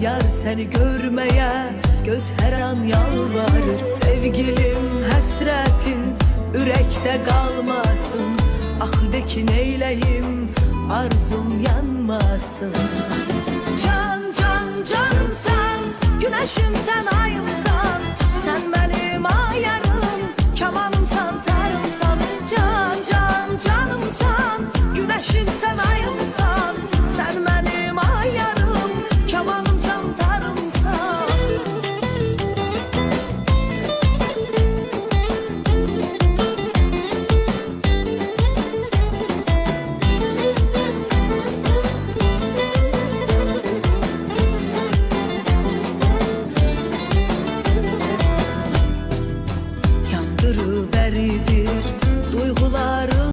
Yar seni görmeye göz her an yalvarır. Sevgilim hasretin yürekte kalmasın. Ah de ki neyleyim arzum yanmasın. Can can canım sen Güneşim sen kırıverdi